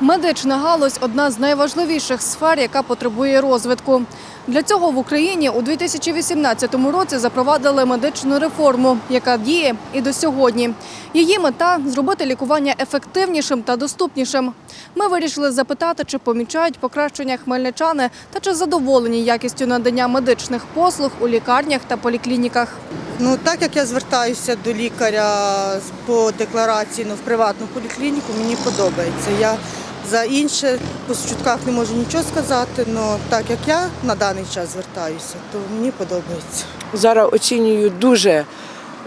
Медична галузь одна з найважливіших сфер, яка потребує розвитку. Для цього в Україні у 2018 році запровадили медичну реформу, яка діє і до сьогодні. Її мета зробити лікування ефективнішим та доступнішим. Ми вирішили запитати, чи помічають покращення хмельничани та чи задоволені якістю надання медичних послуг у лікарнях та поліклініках. Ну, так як я звертаюся до лікаря по декларації ну, в приватну поліклініку, мені подобається. Я за інше по чутках не можу нічого сказати, але так як я на даний час звертаюся, то мені подобається. зараз оцінюють дуже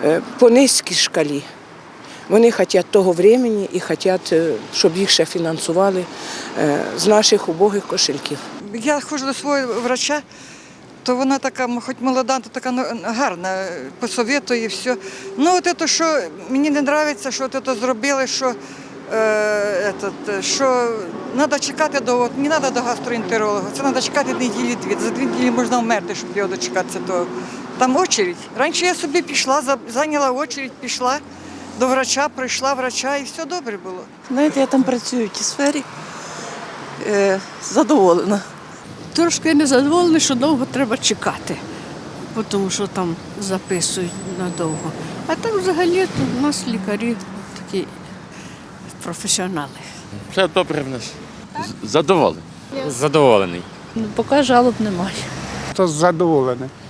е, по низькій шкалі. Вони хочуть того времени і хочуть, е, щоб їх ще фінансували е, з наших убогих кошельків. Я ходжу до свого врача, то вона така, хоч молода, то така ну, гарна, посоветує все. Ну, от це, що мені не подобається, що от це зробили, що, этот, що треба чекати до, от, не треба до гастроентеролога, це треба чекати неділі дві. За дві неділі можна вмерти, щоб його дочекатися. До... Там очередь. Раніше я собі пішла, зайняла очередь, пішла до врача, прийшла врача і все добре було. Знаєте, я там працюю в тій сфері. Е, задоволена. Трошки незадоволені, що довго треба чекати, тому що там записують надовго. А так взагалі то у нас лікарі такі професіонали. Все добре в нас. Задоволений. Задоволений. Ну, поки жалоб немає. то задоволений.